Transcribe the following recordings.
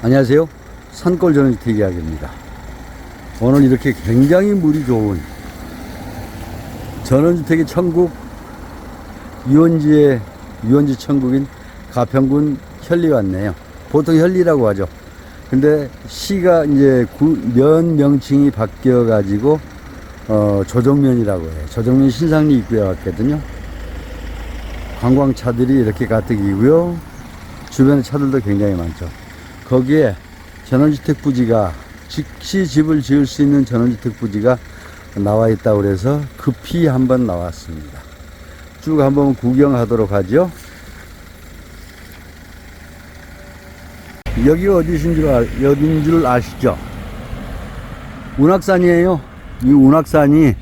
안녕하세요. 산골 전원주택 이야기입니다. 오늘 이렇게 굉장히 물이 좋은 전원주택의 천국 유원지의 유원지 천국인 가평군 현리 왔네요. 보통 현리라고 하죠. 근데 시가 이제 구, 면 명칭이 바뀌어 가지고 어, 조정면이라고 해요. 조정면 신상리 입구에 왔거든요. 관광차들이 이렇게 가득이고요. 주변에 차들도 굉장히 많죠. 거기에 전원주택 부지가 즉시 집을 지을 수 있는 전원주택 부지가 나와 있다고 그래서 급히 한번 나왔습니다. 쭉 한번 구경하도록 하죠. 여기가 어디신 줄, 알, 어딘 줄 아시죠? 운악산이에요. 이 운악산이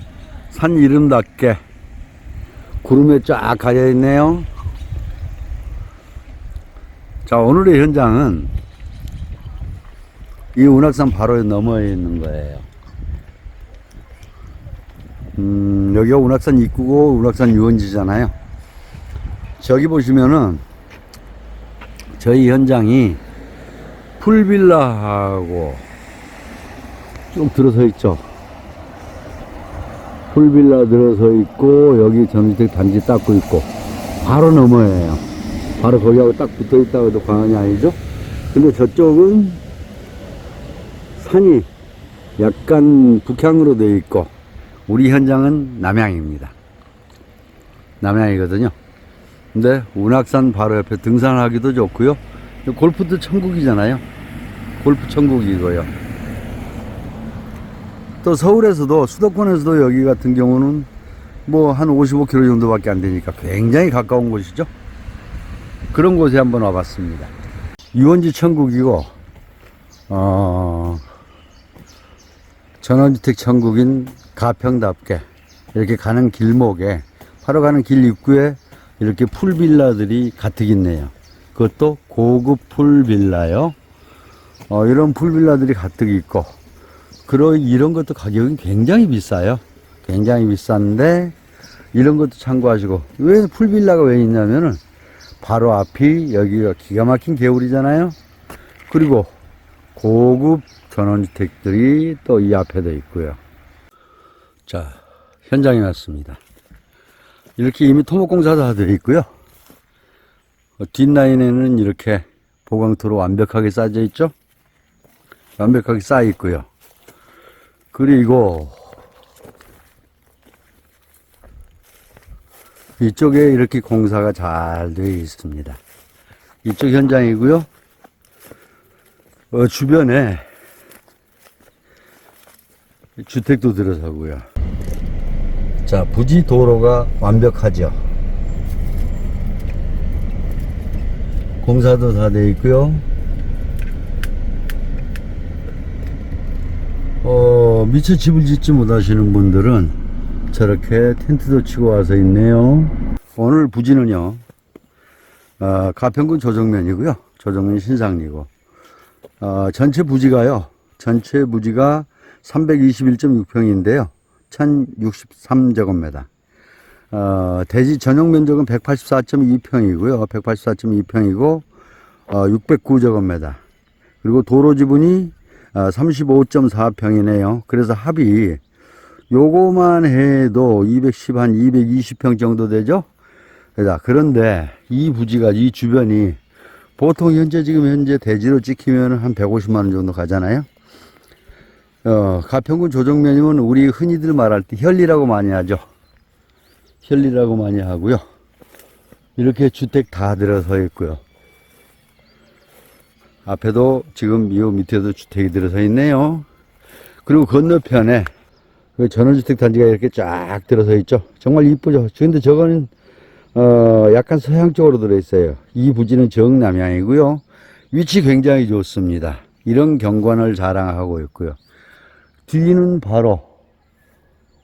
산 이름답게 구름에 쫙 가려 있네요. 자, 오늘의 현장은 이 운악산 바로 너머에 있는 거예요. 음, 여기가 운악산 입구고 운악산 유원지잖아요. 저기 보시면은 저희 현장이 풀빌라하고 쭉 들어서 있죠. 풀빌라 들어서 있고 여기 전주택 단지 닦고 있고 바로 너머예요. 바로 거기하고 딱 붙어 있다고 해도 과언이 아니죠. 근데 저쪽은 산이 약간 북향으로 되어 있고 우리 현장은 남향입니다. 남향이거든요. 근데 운악산 바로 옆에 등산하기도 좋고요. 골프도 천국이잖아요. 골프 천국이고요. 또 서울에서도 수도권에서도 여기 같은 경우는 뭐 한 55km 정도밖에 안 되니까 굉장히 가까운 곳이죠. 그런 곳에 한번 와봤습니다. 유원지 천국이고 어, 전원주택 천국인 가평답게 이렇게 가는 길목에 바로 가는 길 입구에 이렇게 풀빌라들이 가득 있네요. 그것도 고급 풀빌라요. 어, 이런 풀빌라들이 가득 있고 그런 이런 것도 가격은 굉장히 비싸요. 굉장히 비싼데 이런 것도 참고하시고 왜 풀빌라가 왜 있냐면은 바로 앞이 여기가 기가 막힌 개울이잖아요. 그리고 고급 전원주택들이 또 이 앞에도 있고요. 자, 현장에 왔습니다. 이렇게 이미 토목공사도 다 되어 있고요. 어, 뒷라인에는 이렇게 보강토로 완벽하게 쌓여 있죠. 완벽하게 쌓여 있고요. 그리고 이쪽에 이렇게 공사가 잘 되어 있습니다. 이쪽 현장이고요. 어, 주변에 주택도 들어서고요. 자, 부지 도로가 완벽하죠. 공사도 다 돼 있고요. 어, 미처 집을 짓지 못하시는 분들은 저렇게 텐트도 치고 와서 있네요. 오늘 부지는요, 어, 가평군 조정면이고요. 조정면 신상리고. 어, 전체 부지가요. 전체 부지가 321.6평인데요. 1063제곱미터. 어, 대지 전용 면적은 184.2평이고요. 184.2평이고, 어, 609제곱미터. 그리고 도로 지분이 어, 35.4평이네요. 그래서 합이 요거만 해도 210, 한 220평 정도 되죠? 자, 그런데 이 부지가, 이 주변이 보통 현재 지금 현재 대지로 찍히면 한 150만원 정도 가잖아요? 어, 가평군 조정면이면 우리 흔히들 말할 때 현리라고 많이 하죠. 현리라고 많이 하고요. 이렇게 주택 다 들어서 있고요. 앞에도 지금 이 밑에도 주택이 들어서 있네요. 그리고 건너편에 그 전원주택 단지가 이렇게 쫙 들어서 있죠. 정말 이쁘죠. 근데 저거는 어, 약간 서양 쪽으로 들어 있어요. 이 부지는 정남향이고요. 위치 굉장히 좋습니다. 이런 경관을 자랑하고 있고요. 뒤는 바로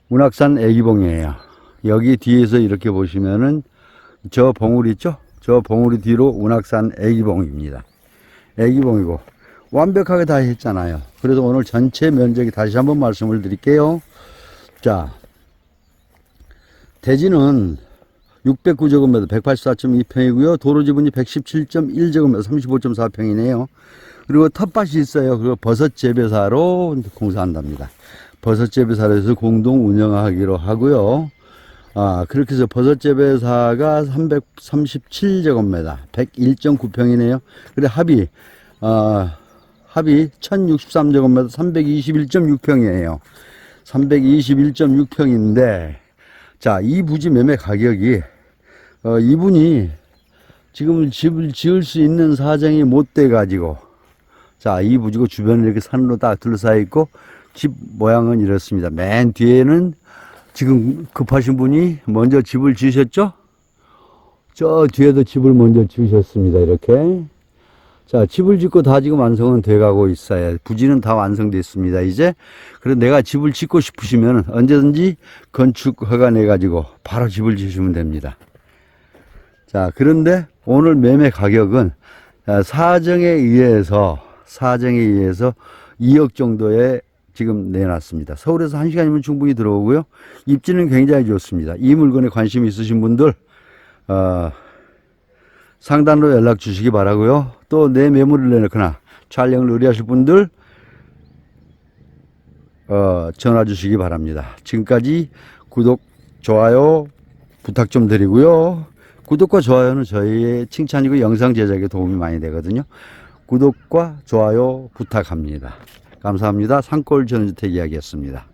운악산 애기봉이에요. 여기 뒤에서 이렇게 보시면은 저 봉우리 있죠? 저 봉우리 뒤로 운악산 애기봉입니다. 애기봉이고 완벽하게 다 했잖아요. 그래서 오늘 전체 면적이 다시 한번 말씀을 드릴게요. 자, 대지는 609제곱미터 184.2평이고요. 도로 지분이 117.1제곱미터 35.4평이네요. 그리고 텃밭이 있어요. 그리고 버섯 재배사로 공사한답니다. 버섯 재배사로해서 공동 운영하기로 하고요. 아, 그렇게 해서 버섯 재배사가 337제곱미터, 101.9평이네요. 그래, 합이, 아, 합이 1063제곱미터, 321.6평이에요. 321.6평인데, 자, 이 부지 매매 가격이, 어, 이분이 지금 집을 지을 수 있는 사정이 못 돼 가지고, 자, 이 부지고 주변에 이렇게 산으로 딱 둘러싸여 있고, 집 모양은 이렇습니다. 맨 뒤에는 지금 급하신 분이 먼저 집을 지으셨죠? 저 뒤에도 집을 먼저 지으셨습니다. 이렇게. 자, 집을 짓고 다 지금 완성은 돼 가고 있어요. 부지는 다 완성됐습니다. 이제. 그래서 내가 집을 짓고 싶으시면 언제든지 건축 허가 내 가지고 바로 집을 지으시면 됩니다. 자, 그런데 오늘 매매 가격은 아, 사정에 의해서, 사정에 의해서 2억 정도에 지금 내놨습니다. 서울에서 1시간이면 충분히 들어오고요. 입지는 굉장히 좋습니다. 이 물건에 관심 있으신 분들, 어, 상단으로 연락 주시기 바라고요. 또 내 매물을 내놓거나 촬영을 의뢰하실 분들, 어, 전화 주시기 바랍니다. 지금까지 구독, 좋아요 부탁 좀 드리고요. 구독과 좋아요는 저희의 칭찬이고 영상 제작에 도움이 많이 되거든요. 구독과 좋아요 부탁합니다. 감사합니다. 산골 전주택 이야기였습니다.